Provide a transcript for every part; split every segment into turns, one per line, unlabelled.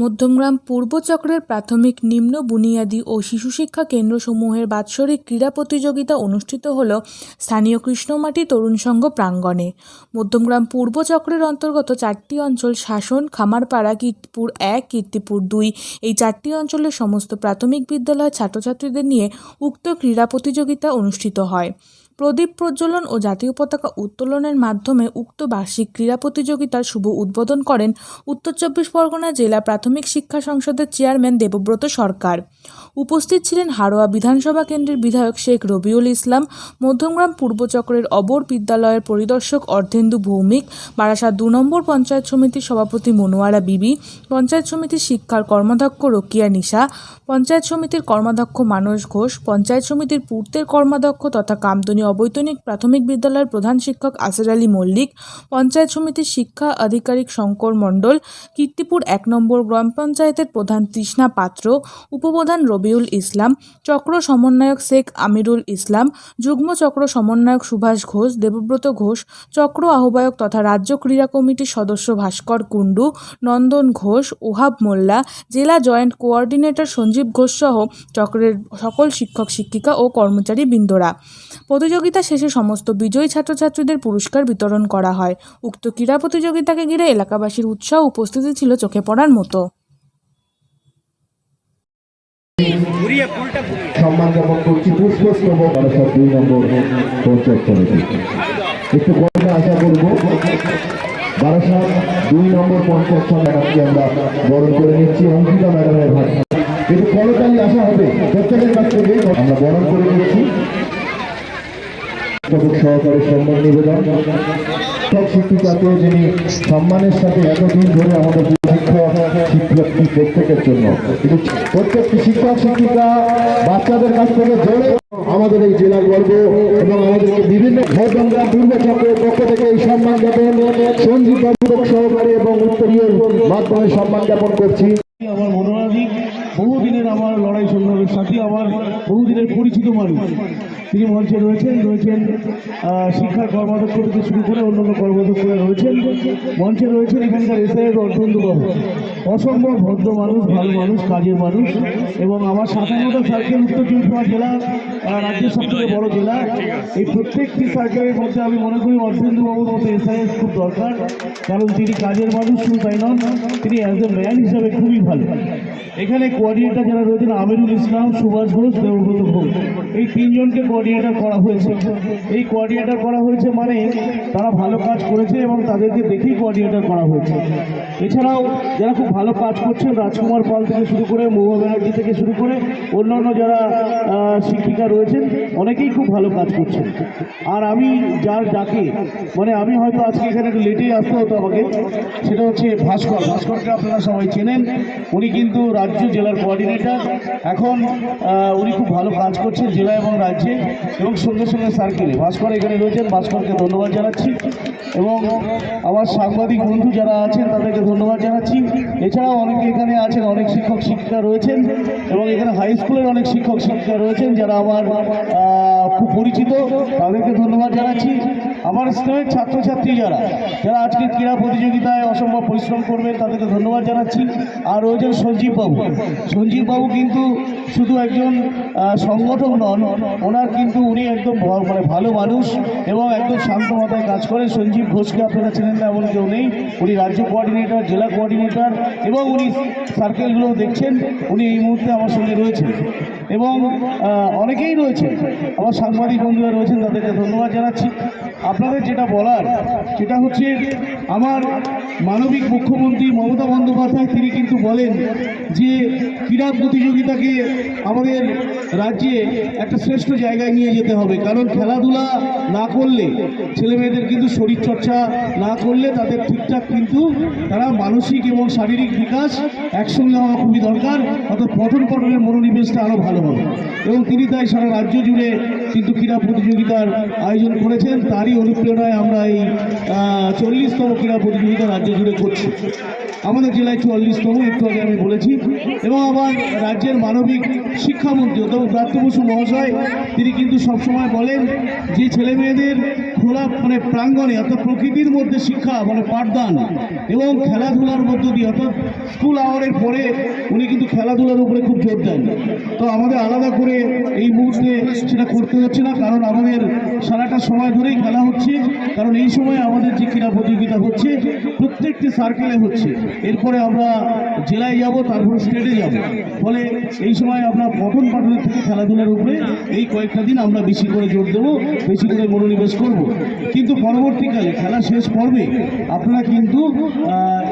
মধ্যমগ্রাম পূর্ব চক্রের প্রাথমিক নিম্ন বুনিয়াদী ও শিশু শিক্ষা কেন্দ্রসমূহের বাৎসরিক ক্রীড়া প্রতিযোগিতা অনুষ্ঠিত হল স্থানীয় কৃষ্ণমাটি তরুণ সংঘ প্রাঙ্গণে। মধ্যমগ্রাম পূর্ব চক্রের অন্তর্গত চারটি অঞ্চল শাসন, খামারপাড়া, কীর্তিপুর এক, কীর্তিপুর দুই, এই চারটি অঞ্চলের সমস্ত প্রাথমিক বিদ্যালয়ের ছাত্রছাত্রীদের নিয়ে উক্ত ক্রীড়া প্রতিযোগিতা অনুষ্ঠিত হয়। প্রদীপ প্রজ্বলন ও জাতীয় পতাকা উত্তোলনের মাধ্যমে উক্ত বার্ষিক ক্রীড়া প্রতিযোগিতার শুভ উদ্বোধন করেন উত্তর চব্বিশ পরগনা জেলা প্রাথমিক শিক্ষা সংসদের চেয়ারম্যান দেবব্রত সরকার। উপস্থিত ছিলেন হাড়োয়া বিধানসভা কেন্দ্রের বিধায়ক শেখ রবিউল ইসলাম, মধ্যমগ্রাম পূর্বচক্রের অবর বিদ্যালয়ের পরিদর্শক অর্ধেন্দু ভৌমিক, বারাসাত দু নম্বর পঞ্চায়েত সমিতির সভাপতি মনোয়ারা বিবি, পঞ্চায়েত সমিতির শিক্ষার কর্মাধ্যক্ষ রোকিয়া নিশা, পঞ্চায়েত সমিতির কর্মাধ্যক্ষ মানস ঘোষ, পঞ্চায়েত সমিতির পূর্তের কর্মাধ্যক্ষ তথা কামদুনি অবৈতনিক প্রাথমিক বিদ্যালয়ের প্রধান শিক্ষক আসির আলী মল্লিক, পঞ্চায়েত সমিতির শিক্ষা আধিকারিক শঙ্কর মণ্ডল, কীর্তিপুর এক নম্বর গ্রাম পঞ্চায়েতের প্রধান তৃষ্ণা পাত্র, উপপ্রধান রবিউল ইসলাম, চক্র সমন্বয়ক শেখ আমিরুল ইসলাম, যুগ্ম চক্র সমন্বয়ক সুভাষ ঘোষ, দেবব্রত ঘোষ, চক্র আহ্বায়ক তথা রাজ্য ক্রীড়া কমিটির সদস্য ভাস্কর কুণ্ডু, নন্দন ঘোষ, ওহাব মোল্লা, জেলা জয়েন্ট কোঅর্ডিনেটর সঞ্জীব ঘোষ সহ চক্রের সকল শিক্ষক, শিক্ষিকা ও কর্মচারী বৃন্দরা প্রতিযোগিতা শেষে সমস্ত বিজয়ী ছাত্রছাত্রীদের পুরস্কার বিতরণ করা হয়। উক্ত ক্রীড়া প্রতিযোগিতাকে ঘিরে এলাকাবাসীর উৎসাহ উপস্থিতি ছিল চোখে পড়ার মতো।
সম্মান জ্ঞাপন করছি পুষ্পস্তবক দুই নম্বর পঞ্চায়েত সমিতি। একটু কথা আশা করব বারাসাত দুই নম্বর পঞ্চায়েত সমিতি আমরা বরণ করে নিচ্ছি। অঙ্কিতা ম্যাডামের ভাষা। একটু করতালি আশা হবে প্রত্যেকের কাছ থেকে আমরা বরণ করে নিচ্ছি। শিক্ষক সহকারে সম্মান নিবেদন। শিক্ষিকাকে যিনি সম্মানের সাথে এতদিন ধরে আমাদের শিক্ষক শিক্ষার্থী প্রত্যেকের জন্য। প্রত্যেকটি শিক্ষক, শিক্ষিকা বাচ্চাদের কাছ থেকে আমাদের এই জেলার গর্ব এবং আমাদেরকে বিভিন্ন ভোটগঙ্গা পূর্ব চক্রের পক্ষ থেকে এই সম্মান জ্ঞাপন, সঞ্জীব সহকারী এবং উত্তরীয় মাধ্যমে সম্মান জ্ঞাপন করছি।
আমার মনোরাধিক বহুদিনের আমার লড়াই সংগ্রামের সাথে, আমার বহুদিনের পরিচিত মানুষ। তিনি মঞ্চে রয়েছেন রয়েছেন শিক্ষার কর্মাধ্যক্ষ থেকে শুরু করে অন্যান্য কর্মাধ্যক্ষরা রয়েছেন। মঞ্চে রয়েছেন এখানকার এসআইয়ের অর্থেন্দুবাবু অসম্ভব ভদ্র মানুষ, ভালো মানুষ, কাজের মানুষ। এবং আমার সাতান্নটা সার্কেল উত্তর চব্বিশ জেলা রাজ্যের সব থেকে বড় জেলা। এই প্রত্যেকটি সার্কেলের মধ্যে আমি মনে করি অর্থেন্দুবাবুর মতো এসআইএস খুব দরকার। কারণ তিনি কাজের মানুষ, শুধু তাই নন, তিনি অ্যাজ এ ম্যান হিসাবে খুবই ভালো। এখানে কোঅর্ডিনেটর যারা রয়েছেন, আমিরুল ইসলাম, সুভাষ ঘোষ, দেবব্রত ঘোষ। এই তিনজনকে কোঅর্ডিনেটর করা হয়েছে। এই কোঅর্ডিনেটর করা হয়েছে মানে তারা ভালো কাজ করেছে এবং তাদেরকে দেখেই কোঅর্ডিনেটর করা হয়েছে। এছাড়াও যারা খুব ভালো কাজ করছেন, রাজকুমার পাল থেকে শুরু করে, মহুয়া ব্যানার্জি থেকে শুরু করে, অন্যান্য যারা শিক্ষিকা রয়েছেন, অনেকেই খুব ভালো কাজ করছেন। আর আমি যার ডাকে মানে আমি হয়তো আজকে এখানে একটু লেটেই আসতে হতো আমাকে, সেটা হচ্ছে ভাস্কর। ভাস্করকে আপনারা সবাই চেনেন। উনি কিন্তু রাজ্য জেলার কোঅর্ডিনেটর এখন উনি খুব ভালো কাজ করছেন জেলা এবং রাজ্যে। এবং সঙ্গে সঙ্গে সার্কেলে ভাস্কর এখানে রয়েছেন, ভাস্করকে ধন্যবাদ জানাচ্ছি। এবং আমার সাংবাদিক বন্ধু যারা আছেন, তাদেরকে ধন্যবাদ জানাচ্ছি। এছাড়াও অনেকে এখানে আছেন, অনেক শিক্ষক, শিক্ষিকা রয়েছেন, এবং এখানে হাই স্কুলের অনেক শিক্ষক, শিক্ষিকা রয়েছেন যারা আমার খুব পরিচিত, তাদেরকে ধন্যবাদ জানাচ্ছি। আমার স্নেহের ছাত্রছাত্রী যারা যারা আজকে ক্রীড়া প্রতিযোগিতায় অসম্ভব পরিশ্রম করবেন, তাদেরকে ধন্যবাদ জানাচ্ছি। আর রয়েছেন সঞ্জীব বাবু। সঞ্জীব বাবু কিন্তু শুধু একজন সংগঠক নন, ওনার কিন্তু উনি একদম মানে ভালো মানুষ এবং একদম শান্ত মাথায় কাজ করেন। সঞ্জীব ঘোষকে আপনারা চেনেন না এমন কেউ নেই। উনি রাজ্য কোঅর্ডিনেটর জেলা কোঅর্ডিনেটর এবং উনি সার্কেলগুলো দেখছেন। উনি এই মুহূর্তে আমার সঙ্গে রয়েছেন এবং অনেকেই রয়েছে আমার সাংবাদিক বন্ধুরা রয়েছেন, তাদেরকে ধন্যবাদ জানাচ্ছি। আপনাদের যেটা বলার, সেটা হচ্ছে আমার মানবিক মুখ্যমন্ত্রী মমতা বন্দ্যোপাধ্যায়, তিনি কিন্তু বলেন যে ক্রীড়া প্রতিযোগিতাকে আমাদের রাজ্যে একটা শ্রেষ্ঠ জায়গায় নিয়ে যেতে হবে। কারণ খেলাধুলা না করলে ছেলেমেয়েদের কিন্তু শরীরচর্চা না করলে তাদের ঠিকঠাক কিন্তু তারা মানসিক এবং শারীরিক বিকাশ একসঙ্গে হওয়া খুবই দরকার, অর্থাৎ পঠন পঠনের মনোনিবেশটা আরও ভালো হবে। এবং তিনি তাই সারা রাজ্য জুড়ে কিন্তু ক্রীড়া প্রতিযোগিতার আয়োজন করেছেন। তারই অনুপ্রেরণায় আমরা এই চল্লিশতম ক্রীড়া প্রতিযোগিতা রাজ্য জুড়ে করছি। আমাদের জেলায় চুয়াল্লিশতম, একটু আগে আমি বলেছি। এবং আবার রাজ্যের মানবিক শিক্ষামন্ত্রী অথবা ব্রাত্য বসু মহাশয়, তিনি কিন্তু সবসময় বলেন যে ছেলে মেয়েদের খোলা মানে প্রাঙ্গণে, অর্থাৎ প্রকৃতির মধ্যে শিক্ষা মানে পাঠদান এবং খেলাধুলার মধ্য দিয়ে, অর্থাৎ স্কুল আওয়ারের পরে উনি কিন্তু খেলাধুলার উপরে খুব জোর দেন। তো আমাদের আলাদা করে এই মুহূর্তে সেটা করতে হচ্ছে না, কারণ আমাদের সারাটা সময় ধরেই খেলা হচ্ছে, কারণ এই সময় আমাদের যে ক্রীড়া প্রতিযোগিতা হচ্ছে, প্রত্যেকটি সার্কেলে হচ্ছে। এরপরে আমরা জেলায় যাব, তারপরে স্টেটে যাব। ফলে এই সময় আমরা পঠন পাঠনের থেকে খেলাধুলার উপরে এই কয়েকটা দিন আমরা বেশি করে জোর দেবো, বেশি করে মনোনিবেশ করব। কিন্তু পরবর্তীকালে খেলা শেষ পর্বে আপনারা কিন্তু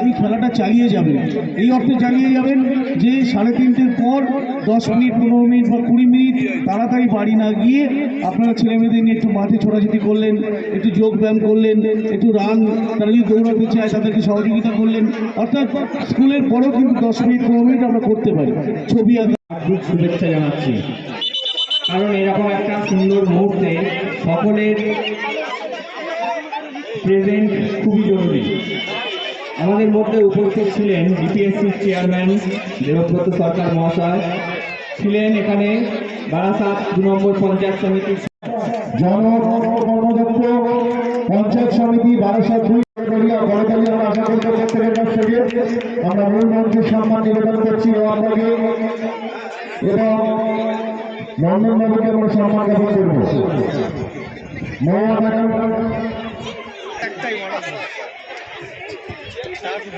এই খেলাটা চালিয়ে যাবেন। এই অর্থে চালিয়ে যাবেন যে সাড়ে তিনটের পর দশ মিনিট, পনেরো মিনিট বা কুড়ি মিনিট তাড়াতাড়ি বাড়ি না গিয়ে আপনারা ছেলে মেয়েদের নিয়ে একটু মাঠে ছোটাছুটি করলেন একটু যোগ ব্যায়াম করলেন একটু রান তারা যদি দৌড়াতে চায় তাদেরকে সহযোগিতা করলেন। অর্থাৎ স্কুলের পরেও কিন্তু দশ মিনিট পনেরো মিনিট আমরা করতে পারি। ছবি আঁকা।
শুভেচ্ছা জানাচ্ছি। কারণ এরকম একটা সুন্দর মুহূর্তে সকলের প্রেজেন্ট খুবই জরুরি। আমাদের মধ্যে উপস্থিত ছিলেন ডিপিএসসির চেয়ারম্যান দেবব্রত সরকার মহাশয়। ছিলেন এখানে বারাসাত দু নম্বর পঞ্চায়েত সমিতির
জন পঞ্চায়েত সমিতি বারাসাত দুই আমরা মূল মন্ত্রীর সম্মান নিবেদন করছি এবং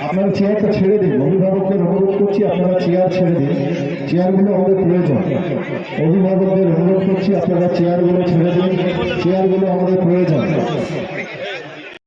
আপনারা চেয়ারটা ছেড়ে দিন। অভিভাবকদের অনুরোধ করছি, আপনারা চেয়ার ছেড়ে দিন। চেয়ারগুলো আমাদের প্রয়োজন। অভিভাবকদের অনুরোধ করছি, আপনারা চেয়ারগুলো ছেড়ে দিন। চেয়ারগুলো আমাদের প্রয়োজন।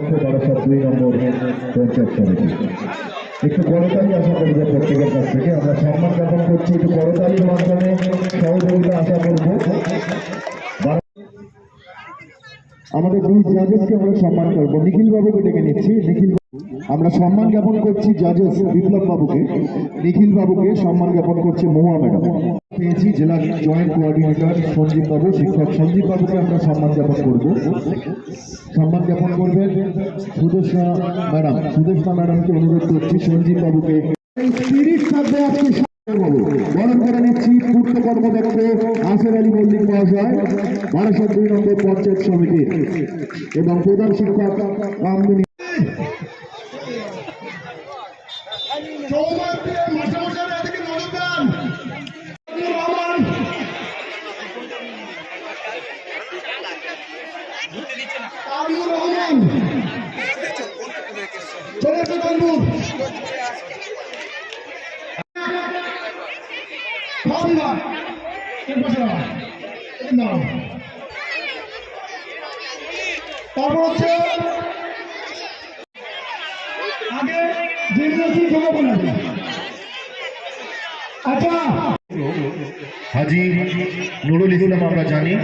দুই একটু করতালি আশা প্রত্যেকের কাছ থেকে। আমরা সম্মান জ্ঞাপন করছি একটু করতালির মাধ্যমে সহযোগিতা আশা করব। আমাদের দুই জাজেসকে আমরা সম্মান করব। নিখিল বাবুকে ডেকে নিচ্ছি। নিখিল আমরা সম্মান জ্ঞাপন করছি জাজেস বিপ্লব বাবুকে নিখিল বাবুকে সম্মান জ্ঞাপন করছে মহুয়া ম্যাডাম। পেয়েছি, জেলা জয়েন্ট কোঅর্ডিনেটর সঞ্জীব বাবু, শিক্ষক সঞ্জীব বাবুকে আমরা সম্মান জ্ঞাপন করব। সম্মান জ্ঞাপন করবেন সুদেশনা ম্যাডাম। সুদেশনা ম্যাডামকে অনুরোধ করছি, সঞ্জীব বাবুকে দুই নম্বর পঞ্চায়েত এবং প্রধান শিক্ষক
আচ্ছা।
হাজি নুরুল ইসলাম, আমরা জানি,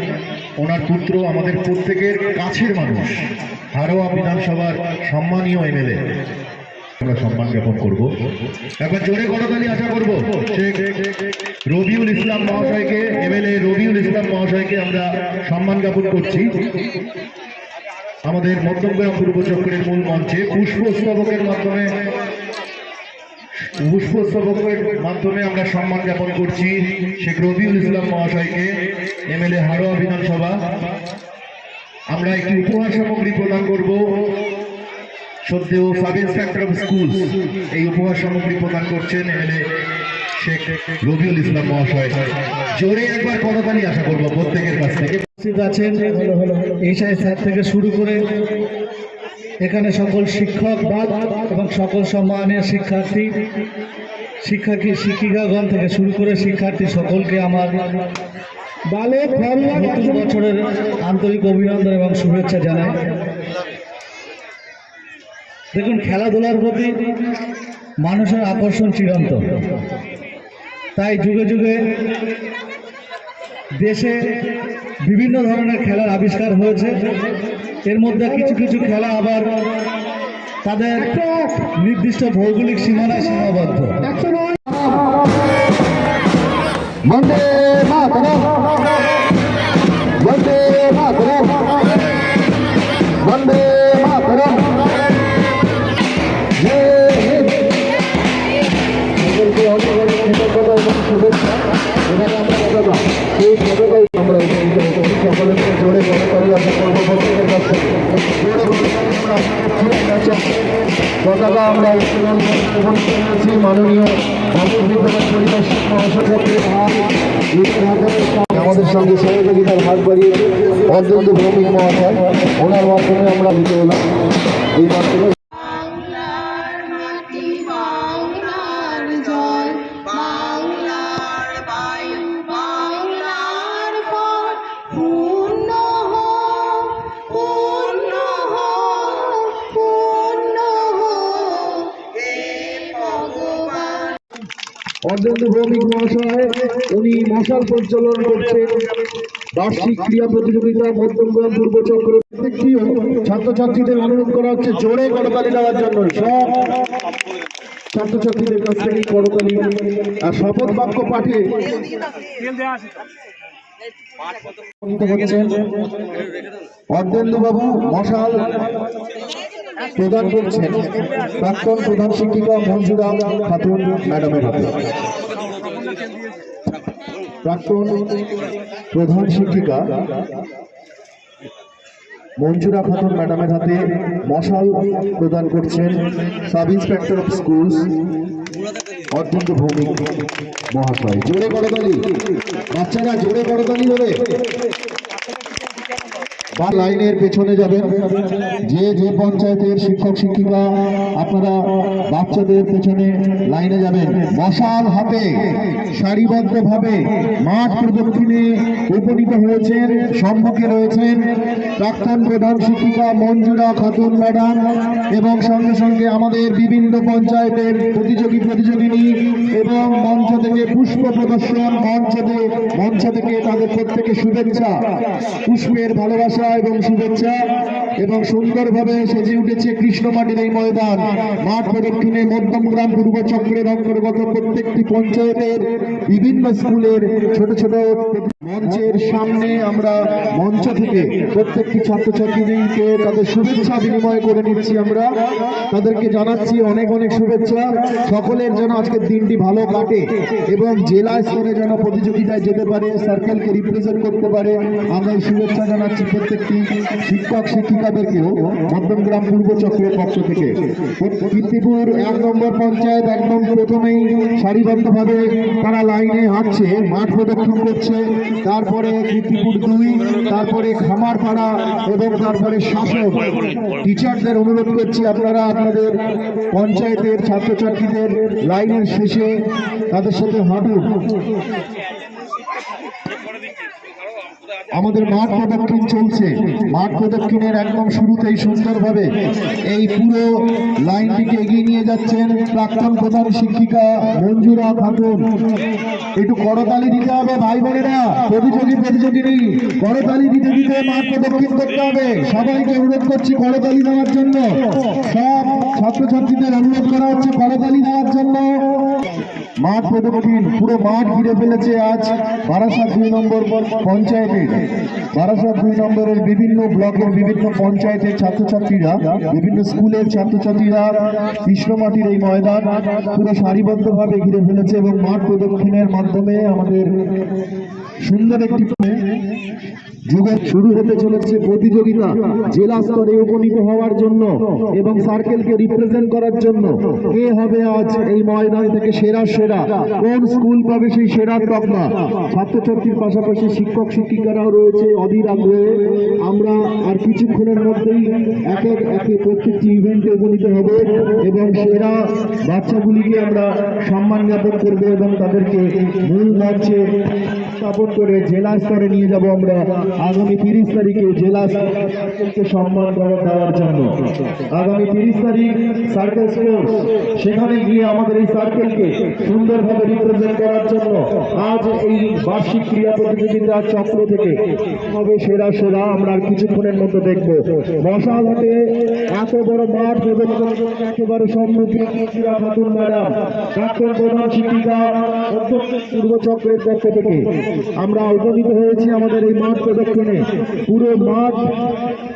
ওনার পুত্র আমাদের প্রত্যেকের কাছের মানুষ। হারোয়া বিধানসভার সম্মানীয় এমএলএ। আমরা সম্মান জ্ঞাপন করব। একবার জোরে করতালি আশা করব। রবিউল ইসলাম মহাশয়কে, এমএলএ রবিউল ইসলাম মহাশয়কে আমরা সম্মান জ্ঞাপন করছি। আমাদের মধ্যমগ্রাম পূর্ব চক্রের মূল মঞ্চে পুষ্পস্তবকের মাধ্যমে পুষ্পস্তবকের মাধ্যমে আমরা সম্মান জ্ঞাপন করছি শেখ রবিউল ইসলাম মহাশয়কে, এমএলএ হারোয়া বিধানসভা। আমরা একটি উপহার সামগ্রী প্রদান করব। সদ্যেও সাব ইন্সপেক্টর অফ স্কুল এই উপহার সামগ্রী প্রদান করছেন এমএলএ শেখ রবিউল ইসলাম মহাশয়। জোরে একবার করতালি আশা করব প্রত্যেকের কাছ থেকে।
উপস্থিত আছেন এইচআই স্যার থেকে শুরু করে এখানে সকল শিক্ষক এবং সকল সম্মানীয় শিক্ষার্থী শিক্ষার্থী, শিক্ষিকাগণ থেকে শুরু করে শিক্ষার্থী সকলকে আমার নতুন বছরের আন্তরিক অভিনন্দন এবং শুভেচ্ছা জানাই। দেখুন, খেলাধুলার প্রতি মানুষের আকর্ষণ চিরন্তন তাই যুগে যুগে দেশে বিভিন্ন ধরনের খেলার আবিষ্কার হয়েছে। এর মধ্যে কিছু কিছু খেলা আবার তাদের নির্দিষ্ট ভৌগোলিক সীমানায় সীমাবদ্ধ।
পতাকা আমরা হয়েছি মাননীয় আমাদের সঙ্গে সহযোগিতার হাত বাড়িয়েছে অত্যন্ত ভৌমিক মহাশয়, ওনার মাধ্যমে আমরা দিতে হলাম এই মাধ্যমে অর্জন্ত ভৌমিক মহাশয়, উনি মশাল প্রজ্বলন করছেন। বার্ষিক ক্রীড়া প্রতিযোগিতা, মধ্যমগ্রাম, পূর্ব চক্র ছাত্রছাত্রীদের অনুরোধ করা হচ্ছে, জোরে করতালি দেওয়ার জন্য। সব ছাত্রছাত্রীদের কাছ থেকে করতালি আর শপথ বাক্য পাঠে অর্ধেন্দু বাবু মশাল প্রদান করছেন। প্রাক্তন প্রধান শিক্ষিকা মঞ্জুরা খাতুন ম্যাডামের হাতে। প্রাক্তন প্রধান শিক্ষিকা মঞ্জুরা খাতুন ম্যাডামের হাতে মশাল প্রদান করছেন সাব ইন্সপেক্টর অফ স্কুলস অত্যন্ত ভৌমিক মহাশয়। জোরে করতালি বাচ্চারা, জোরে করতালি ধরে বা লাইনের পেছনে যাবেন। যে যে পঞ্চায়েতের শিক্ষক, শিক্ষিকা, আপনারা বাচ্চাদের পেছনে লাইনে যাবেন। মশাল হাতে সারিবদ্ধভাবে মাঠ প্রদক্ষিণে উপনীত হয়েছেন, সম্মুখে রয়েছেন প্রাক্তন প্রধান শিক্ষিকা মঞ্জুরা খাতুন ম্যাডাম এবং সঙ্গে সঙ্গে আমাদের বিভিন্ন পঞ্চায়েতের প্রতিযোগী, প্রতিযোগিনী এবং মঞ্চ থেকে পুষ্প প্রদর্শন, মঞ্চ থেকে মঞ্চ থেকে তাদের প্রত্যেকে শুভেচ্ছা, পুষ্পের ভালোবাসা এবং শুভেচ্ছা এবং সুন্দরভাবে সেজে উঠেছে কৃষ্ণ কৃষ্ণমাটির এই ময়দান। মাঠ প্রদক্ষিণে মধ্যমগ্রাম পূর্ব চক্রের অন্তর্গত প্রত্যেকটি পঞ্চায়েতের বিভিন্ন স্কুলের ছোট ছোট মঞ্চের সামনে আমরা মঞ্চ থেকে প্রত্যেকটি ছাত্রছাত্রীদেরকে তাদের শুভেচ্ছা বিনিময় করে নিচ্ছি আমরা। তাদেরকে জানাচ্ছি অনেক অনেক শুভেচ্ছা। সকলের যেন আজকের দিনটি ভালো কাটে এবং জেলা স্তরে যেন প্রতিযোগিতায় যেতে পারে সার্কেলকে রিপ্রেজেন্ট করতে পারে, আমরা এই শুভেচ্ছা জানাচ্ছি প্রত্যেকটি শিক্ষক, শিক্ষিকাদেরকেও মধ্যমগ্রাম পূর্ব চক্রের পক্ষ থেকে। কীর্তিপুর এক নম্বর পঞ্চায়েত একদম প্রথমেই সারিবদ্ধভাবে তারা লাইনে হাঁটছে, মাঠ প্রদক্ষিণ করছে। তারপরে কীর্তিপুর দুই, তারপরে খামারপাড়া এবং তারপরে শাসক। টিচারদের অনুরোধ করছি আপনারা আপনাদের পঞ্চায়েতের ছাত্রছাত্রীদের লাইনের শেষে তাদের সাথে হাঁটুন। আমাদের মাঠ প্রদক্ষিণ চলছে। মাঠ প্রদক্ষিণের একদম শুরুতেই সুন্দরভাবে এই পুরো লাইনটিকে এগিয়ে নিয়ে যাচ্ছেন প্রাক্তন প্রধান শিক্ষিকা মঞ্জুরা খাতুন। একটু করতালি দিতে হবে ভাই বোনেরা। প্রতিযোগী প্রতিযোগিনী, করতালি দিতে দিতে মাঠ প্রদক্ষিণ করতে হবে। সবাইকে অনুরোধ করছি করতালি দেওয়ার জন্য। সব ছাত্রছাত্রীদের অনুরোধ করা হচ্ছে করতালি দেওয়ার জন্য। মাঠ প্রদক্ষিণ পুরো মাঠ ঘিরে ফেলেছে আজ বারাসাত দুই নম্বর পঞ্চায়েতের। বারাসাত দুই নম্বরের বিভিন্ন ব্লকের বিভিন্ন পঞ্চায়েতের ছাত্রছাত্রীরা, বিভিন্ন স্কুলের ছাত্রছাত্রীরা কৃষ্ণমাটির এই ময়দান পুরো সারিবদ্ধভাবে ঘিরে ফেলেছে এবং মাঠ প্রদক্ষিণের মাধ্যমে আমাদের সুন্দর একটি যুগের শুরু হতে চলেছে প্রতিযোগিতা। জেলা স্তরে উপনীত হওয়ার জন্য এবং সার্কেলকে রিপ্রেজেন্ট করার জন্য। কে হবে আজ এই ময়দান থেকে সেরা সেরা। কোন স্কুল পাবে সেই সেরা তকমা? ছাত্রছাত্রীর পাশাপাশি শিক্ষক শিক্ষিকারাও রয়েছে অধীর আগ্রহে আমরা আর কিছুক্ষণের মধ্যেই এক এক একে প্রত্যেকটি ইভেন্টে উপনীত হবে এবং সেরা বাচ্চাগুলিকে আমরা সম্মান জ্ঞাপন করব এবং তাদেরকে মূল মঞ্চে স্থাপন করে জেলা স্তরে নিয়ে যাব আমরা। আগামী তিরিশ তারিখে জেলা সম্মান দেওয়ার জন্য। আগামী তিরিশ তারিখ সার্কেল স্পোর্টস সেখানে গিয়ে আমাদের এই সার্কেলকে সুন্দরভাবে রিপ্রেজেন্ট করার জন্য আজ এই বার্ষিক ক্রীড়া প্রতিযোগিতা চক্র থেকে হবে সেরা সেরা, আমরা কিছুক্ষণের মধ্যে দেখব। মশালহাটে এত বড় মাঠ একেবারে সম্মুখে ক্রীড়া খাতুন ম্যাডাম। প্রাক্তন প্রধান শিক্ষিকা পূর্ব চক্রের পক্ষ থেকে। আমরা উপনীত হয়েছি আমাদের এই মাঠ প্রদক্ষিণে পুরো মাঠ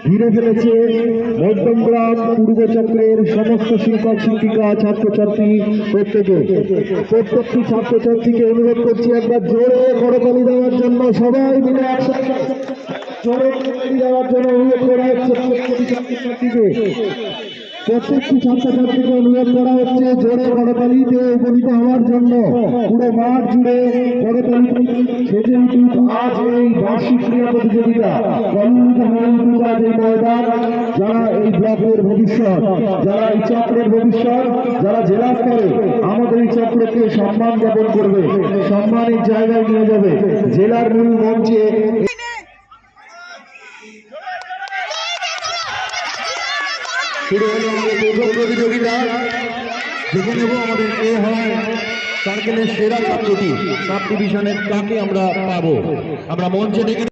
ঘিরে ফেলেছে মধ্যমগ্রাম পূর্ব চক্রের সমস্ত শিক্ষক, শিক্ষিকা, ছাত্রছাত্রী প্রত্যেকে। প্রত্যেকটি ছাত্রছাত্রীকে অনুরোধ করছি, একবার জোরে করতালি দেওয়ার জন্য, সবাই মিলে জোরে করতালি দেওয়ার জন্য অনুরোধ করা। হচ্ছে প্রত্যেকটি ছাত্রছাত্রীকে প্রত্যেকটি ছাত্রছাত্রীকে অনুরোধ করা হচ্ছে জোরে করতালিতে উপনীত হওয়ার জন্য। পুরো মাঠ জুড়ে করতালি সেজে আজ এই বার্ষিক ক্রীড়া প্রতিযোগিতা। ময়দান, যারা এই ব্লকের ভবিষ্যৎ, যারা এই চক্রের ভবিষ্যৎ, যারা জেলা স্তরে আমাদের এই চক্রকে সম্মান জ্ঞাপন করবে, সম্মানের জায়গায় নিয়ে যাবে। জেলার মূল মঞ্চে শুরু হলো আমাদের দুর্গ প্রতিযোগিতা। দেখে নেব আমাদের এ হয় সার্কেলের সেরা ছাত্রটি। সাব ডিভিশনের কাকে আমরা পাবো? আমরা মঞ্চে দেখে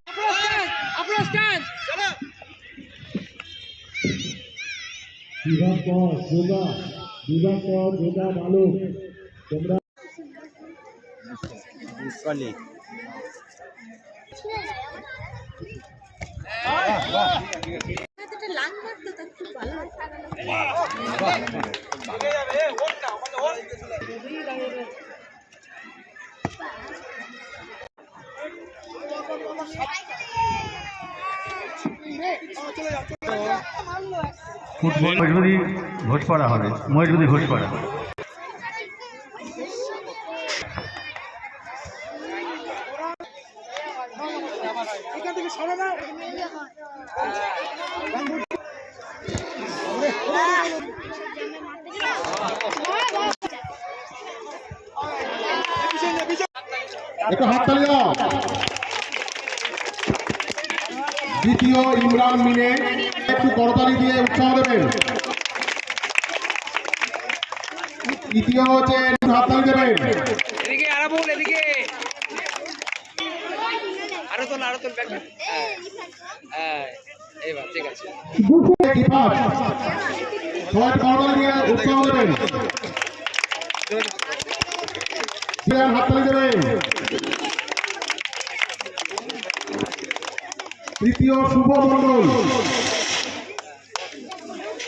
মজবুরি ঘোষপাড়া হবে। মজবুরি ঘোষপাড়া
একটু হাততালি দাও দ্বিতীয় ইমরান মিনে একটু করতালি দিয়ে উৎসাহ দেবেন তৃতীয় হচ্ছে হাততালি দেবেন।
এদিকে আরও এদিকে। আরও তোল আরও তোল ব্যাগ হ্যাঁ ঠিক আছে।
সবাই করতালি দিয়ে উৎসাহ দেবেন। সিয়ার হাততালি দেবেন। তৃতীয় শুভ মন্ডল সবাই করতালি দিয়ে উৎসাহ করবেন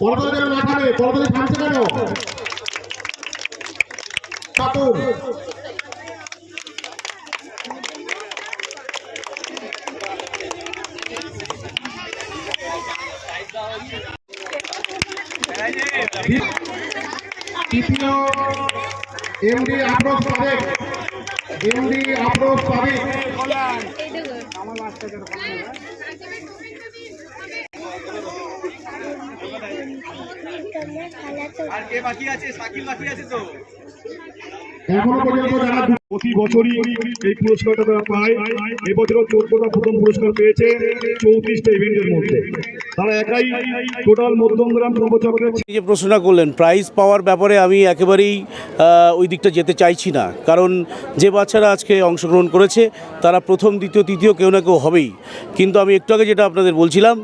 পরদলে যেন না থামে পরদলে থামছে কেন? খাতুন তৃতীয় এমডি আফরোজ সাদেক এমডি
আর কে বাকি আছে? সাকিব বাকি আছে তো?
এখনও পর্যন্ত যারা
প্রতি বছরই এই পুরস্কারটা তারা পায়। এবছরও চোদ্দটা প্রথম পুরস্কার পেয়েছে চৌত্রিশটা ইভেন্টের মধ্যে। তারা একাই টোটাল মধ্যমগ্রাম
যে প্রশ্নটা করলেন প্রাইজ পাওয়ার ব্যাপারে আমি একেবারেই ওই দিকটা যেতে চাইছি না। কারণ যে বাচ্চারা আজকে অংশগ্রহণ করেছে, তারা প্রথম, দ্বিতীয়, তৃতীয় কেউ না কেউ হবেই। কিন্তু আমি একটু আগে যেটা আপনাদের বলছিলাম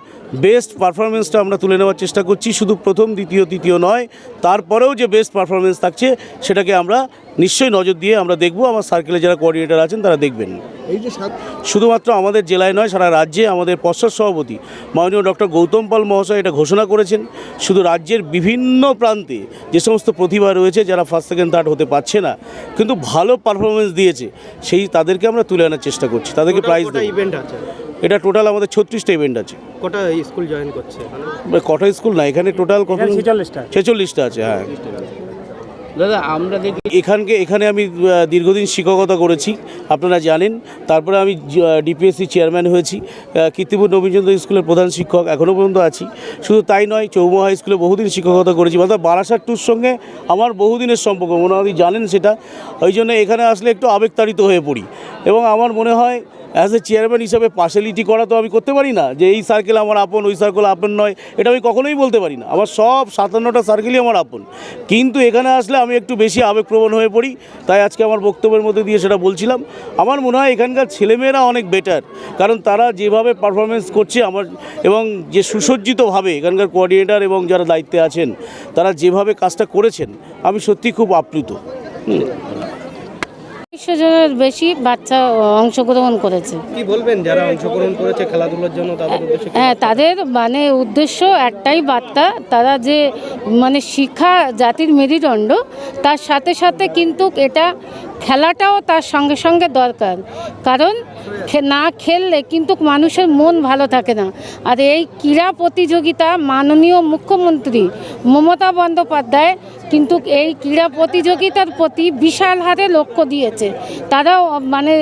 বেস্ট পারফরমেন্সটা আমরা তুলে নেওয়ার চেষ্টা করছি। শুধু প্রথম, দ্বিতীয়, তৃতীয় নয়, তারপরেও যে বেস্ট পারফরমেন্স থাকছে, সেটাকে আমরা নিশ্চয়ই নজর দিয়ে আমরা দেখব আমার সার্কেলে যারা কোঅর্ডিনেটর আছেন তারা দেখবেন।
এই যে
শুধুমাত্র আমাদের জেলায় নয় সারা রাজ্যে আমাদের পশ্চাৎ সভাপতি মাননীয় ডক্টর গৌতম পাল মহাশয় এটা ঘোষণা করেছেন। শুধু রাজ্যের বিভিন্ন প্রান্তে যে সমস্ত প্রতিভা রয়েছে যারা ফার্স্ট সেকেন্ড থার্ড হতে পারছে না কিন্তু ভালো পারফরমেন্স দিয়েছে সেই তাদেরকে আমরা তুলে আনার চেষ্টা করছি। তাদেরকে প্রাইজ দেবো।
ইভেন্ট আছে?
এটা টোটাল আমাদের ছত্রিশটা ইভেন্ট আছে।
কটা স্কুল জয়েন করছে?
কটা স্কুল না এখানে টোটাল কত ছেচল্লিশটা। আছে হ্যাঁ।
দাদা, আমরা দেখি
এখানকে, এখানে আমি দীর্ঘদিন শিক্ষকতা করেছি, আপনারা জানেন। তারপরে আমি ডিপিএসসি চেয়ারম্যান হয়েছি। কীর্তিপুর নবীনচন্দ্র স্কুলের প্রধান শিক্ষক এখনও পর্যন্ত আছি। শুধু তাই নয় চৌমা হাই স্কুলে বহুদিন শিক্ষকতা করেছি। অর্থাৎ বারাসাত টুর সঙ্গে আমার বহুদিনের সম্পর্ক মনে জানেন সেটা। ওই জন্য এখানে আসলে একটু আবেগতাড়িত হয়ে পড়ি। এবং আমার মনে হয় অ্যাজ এ চেয়ারম্যান হিসাবে পার্সেলিটি করা তো আমি করতে পারি না। যে এই সার্কেল আমার আপন, ওই সার্কেল আপন নয়, এটা আমি কখনোই বলতে পারি না। আমার সব সাতান্নটা সার্কেলই আমার আপন। কিন্তু এখানে আসলে আমি একটু বেশি আবেগপ্রবণ হয়ে পড়ি, তাই আজকে আমার বক্তব্যের মধ্যে দিয়ে সেটা বলছিলাম। আমার মনে হয় এখানকার ছেলেমেয়েরা অনেক বেটার কারণ তারা যেভাবে পারফরমেন্স করছে আমার, এবং যে সুসজ্জিতভাবে এখানকার কোঅর্ডিনেটর এবং যারা দায়িত্বে আছেন, তারা যেভাবে কাজটা করেছেন, আমি সত্যি খুব আপ্লুত।
একশো জনের বেশি বাচ্চা অংশগ্রহণ করেছে।
কি বলবেন যারা অংশগ্রহণ করেছে খেলাধুলার জন্য তাদের উদ্দেশ্য
হ্যাঁ তাদের মানে উদ্দেশ্য একটাই বার্তা তারা যে মানে শিক্ষা জাতির মেরুদণ্ড তার সাথে সাথে কিন্তু এটা খেলাটাও তার সঙ্গে সঙ্গে দরকার। কারণ না খেললে কিন্তু মানুষের মন ভালো থাকে না। আর এই ক্রীড়া প্রতিযোগিতা মাননীয় মুখ্যমন্ত্রী মমতা বন্দ্যোপাধ্যায় কিন্তু এই ক্রীড়া প্রতিযোগিতার প্রতি বিশাল হারে লক্ষ্য দিয়েছে। তারাও মানে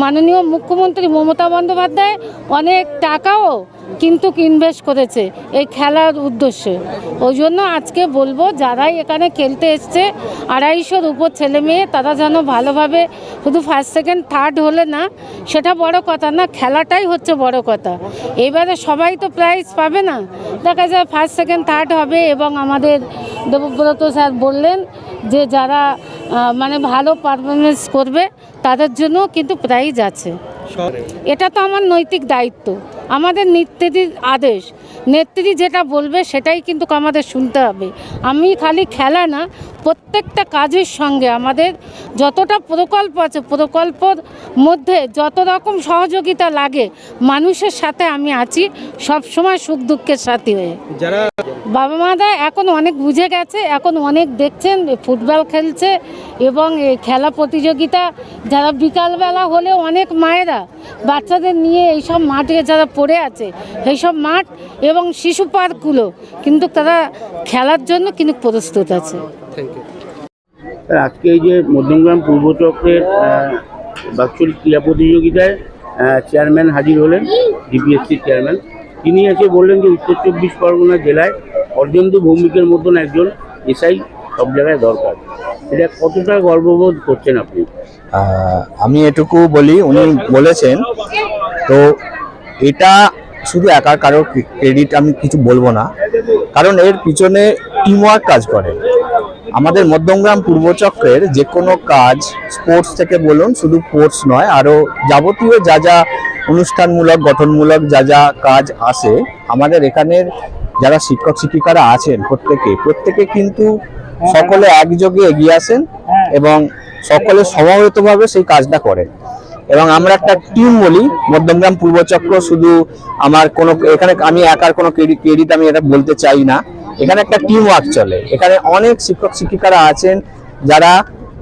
মাননীয় মুখ্যমন্ত্রী মমতা বন্দ্যোপাধ্যায় অনেক টাকাও কিন্তু ইনভেস্ট করেছে এই খেলার উদ্দেশ্যে। ওই জন্য আজকে বলব যারাই এখানে খেলতে এসছে আড়াইশোর উপর ছেলে মেয়ে তারা যেন ভালোভাবে শুধু ফার্স্ট সেকেন্ড থার্ড হলে না সেটা বড় কথা না খেলাটাই হচ্ছে বড় কথা। এবারে সবাই তো প্রাইজ পাবে না। দেখা যায় ফার্স্ট সেকেন্ড থার্ড হবে এবং আমাদের দেবব্রত স্যার বললেন যে যারা মানে ভালো পারফরমেন্স করবে তাদের জন্য কিন্তু প্রাইজ আছে। এটা তো আমার নৈতিক দায়িত্ব। আমাদের নেত্রীর আদেশ। নেত্রী যেটা বলবে সেটাই কিন্তু আমাদের শুনতে হবে। আমি খালি খেলা না প্রত্যেকটা কাজের সঙ্গে আমাদের যতটা প্রকল্প আছে প্রকল্পর মধ্যে যত রকম সহযোগিতা লাগে মানুষের সাথে আমি আছি সবসময় সুখ দুঃখের সাথী হয়ে।
যারা
বাবা মারা এখন অনেক বুঝে গেছে এখন অনেক দেখছেন ফুটবল খেলছে এবং এই খেলা প্রতিযোগিতা যারা বিকালবেলা হলে অনেক মায়েরা বাচ্চাদের নিয়ে এইসব মাঠে যারা পড়ে আছে। এইসব মাঠ এবং শিশু পার্কগুলো কিন্তু তারা খেলার জন্য কিন্তু প্রস্তুত আছে।
থ্যাংক ইউ
আজকে এই যে মধ্যমগ্রাম পূর্ব চক্রের বাৎসরিক ক্রীড়া প্রতিযোগিতায় চেয়ারম্যান হাজির হলেন ডিপিএসসির চেয়ারম্যান তিনি এসে বললেন যে উত্তর চব্বিশ পরগনা জেলায় অর্জেন্দু ভৌমিকের মতন একজন এসআই সব জায়গায় দরকার। এটা কতটা গর্ববোধ করছেন আপনি?
আমি এটুকু বলি উনি বলেছেন তো এটা শুধু একা কারোর ক্রেডিট আমি কিছু বলব না। কারণ এর পিছনে টিমওয়ার্ক কাজ করে। আমাদের মধ্যমগ্রাম পূর্বচক্রের যে কোনো কাজ স্পোর্টস থেকে বলুন, শুধু স্পোর্টস নয় আরও যাবতীয় যা যা অনুষ্ঠানমূলক, গঠনমূলক যা যা কাজ আসে, আমাদের এখানের যারা শিক্ষক শিক্ষিকারা আছেন প্রত্যেকে প্রত্যেকে কিন্তু সকলে একযোগে এগিয়ে আসেন এবং সকলে সমবেতভাবে সেই কাজটা করেন। এবং আমরা একটা টিম বলি, মধ্যমগ্রাম পূর্বচক্র শুধু আমার কোনো, এখানে আমি একার কোনো ক্রেডিট আমি এটা বলতে চাই না। এখানে একটা টিম ওয়ার্ক চলে। এখানে অনেক শিক্ষক শিক্ষিকারা আছেন যারা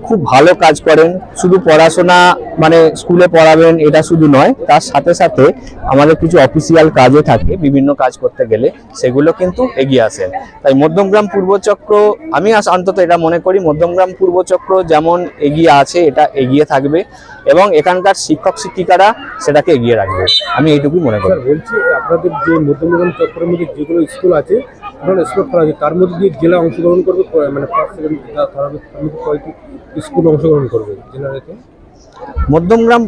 খুব ভালো কাজ করেন। শুধু পড়াশোনা মানে স্কুলে পড়াবেন, এটা শুধু নয়, তার সাথে সাথে আমাদের কিছু অফিসিয়াল কাজও থাকে, বিভিন্ন কাজ করতে গেলে, সেগুলো কিন্তু এগিয়ে আসেন তাই মধ্যমগ্রাম পূর্বচক্র আমি অন্তত এটা মনে করি, মধ্যমগ্রাম পূর্বচক্র যেমন এগিয়ে আছে, এটা এগিয়ে থাকবে এবং এখানকার শিক্ষক, শিক্ষিকারা সেটাকে এগিয়ে রাখবে। আমি এইটুকুই মনে করি।
বলছি, আপনাদের যে মধ্যমগ্রাম চক্রের মধ্যে যেগুলো স্কুল আছে তার মধ্যে দিয়ে জেলা অংশগ্রহণ করবে মানে স্কুল অংশগ্রহণ করবে
মধ্যমগ্রাম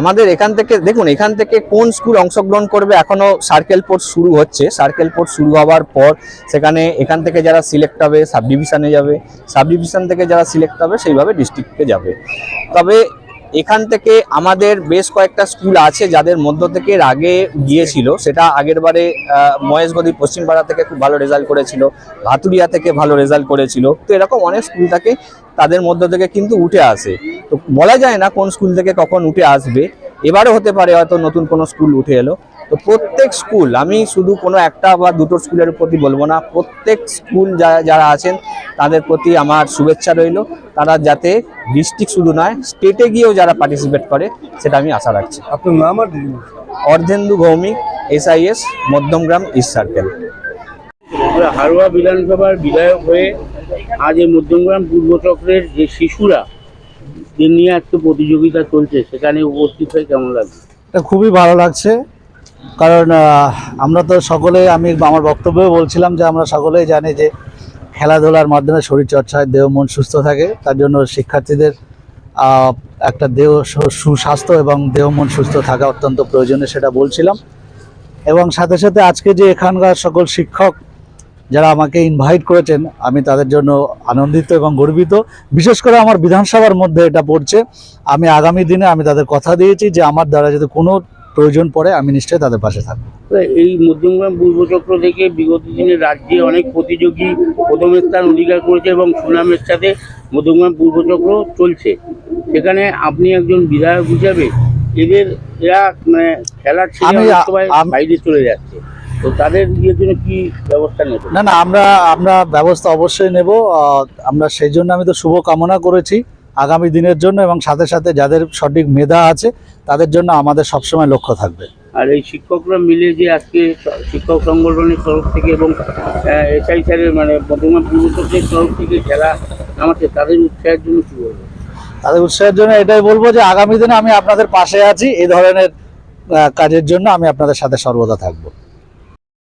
আমাদের এখান থেকে, দেখুন, এখান থেকে কোন স্কুল অংশগ্রহণ করবে এখনও সার্কেল পোর্ট শুরু হচ্ছে। সার্কেল পোর্ট শুরু হওয়ার পর সেখানে এখান থেকে যারা সিলেক্ট হবে সাব ডিভিশনে যাবে। সাব ডিভিশন থেকে যারা সিলেক্ট হবে, সেইভাবে ডিস্ট্রিক্টে যাবে। তবে এখান থেকে আমাদের বেশ কয়েকটা স্কুল আছে যাদের মধ্য থেকে আগে গিয়েছিল। সেটা আগের বারে মহেশগদি পশ্চিমপাড়া থেকে খুব ভালো রেজাল্ট করেছিল, ভাতুরিয়া থেকে ভালো রেজাল্ট করেছিল। তো এরকম অনেক স্কুল থাকে তাদের মধ্য থেকে কিন্তু উঠে আসে। তো বলা যায় না কোন স্কুল থেকে কখন উঠে আসবে। এবারও হতে পারে হয়তো নতুন কোনো স্কুল উঠে এলো। তো প্রত্যেক স্কুল আমি শুধু কোনো একটা বা দুটো স্কুলের প্রতি বলব না প্রত্যেক স্কুল যারা যারা আছেন তাদের প্রতি আমার শুভেচ্ছা রইল। তারা যাতে ডিস্ট্রিক্ট শুধু নয় স্টেটে গিয়েও যারা পার্টিসিপেট করে সেটা আমি আশা রাখছি।
আপনার নাম আর
Ardhendu Bhowmik SIS Madhyamgram east circle
Haroa বিধানসভার বিধায়ক হয়ে আজ এই মধ্যমগ্রাম পূর্ব চক্রের যে শিশুরা দের নিয়ে একটা প্রতিযোগিতা চলছে সেখানে উপস্থিত হয়ে কেমন লাগছে?
খুবই ভালো লাগছে। কারণ আমরা তো সকলে, আমি আমার বক্তব্যে বলছিলাম যে আমরা সকলেই জানি যে খেলাধুলার মাধ্যমে শরীরচর্চায় দেহ মন সুস্থ থাকে, তার জন্য শিক্ষার্থীদের একটা দেহ সুস্বাস্থ্য এবং দেহ মন সুস্থ থাকা অত্যন্ত প্রয়োজনীয় সেটা বলছিলাম। এবং সাথে সাথে আজকে যে এখানকার সকল শিক্ষক যারা আমাকে ইনভাইট করেছেন, আমি তাদের জন্য আনন্দিত এবং গর্বিত। বিশেষ করে আমার বিধানসভার মধ্যে এটা পড়ছে। আমি আগামী দিনে আমি তাদের কথা দিয়েছি যে আমার দ্বারা যদি কোনো প্রয়োজন পড়ে আমি নিশ্চয়ই তাদের পাশে থাকব।
তো এই মধ্যমগ্রাম পূর্ব চক্র থেকে বিগত দিনে রাজ্যে অনেক প্রতিযোগী প্রথম স্থান অধিকার করেছে এবং সুনামের সাথে মধ্যমগ্রাম পূর্ব চক্র চলছে। সেখানে আপনি একজন বিধায়ক হিসাবে এদের এরা মানে খেলার বাইরে চলে যাচ্ছে। তো তাদের ইয়ের জন্য কি ব্যবস্থা নেবে?
না না আমরা আমরা ব্যবস্থা অবশ্যই নেব। আমরা সেই জন্য আমি তো শুভ কামনা করেছি আগামী দিনের জন্য এবং সাথে সাথে যাদের সঠিক মেধা আছে তাদের জন্য আমাদের সবসময় লক্ষ্য থাকবে।
আর এই শিক্ষকরা মিলে যে আজকে শিক্ষক সংগঠনের তরফ থেকে এবং এসআই স্যারের মানে বর্তমান পূর্বের তরফ থেকে খেলা আমাকে তাদের উৎসাহের জন্য কি বলব?
তাদের উৎসাহের জন্য এটাই বলব যে আগামী দিনে আমি আপনাদের পাশে আছি এই ধরনের কাজের জন্য আমি আপনাদের সাথে সর্বদা থাকব।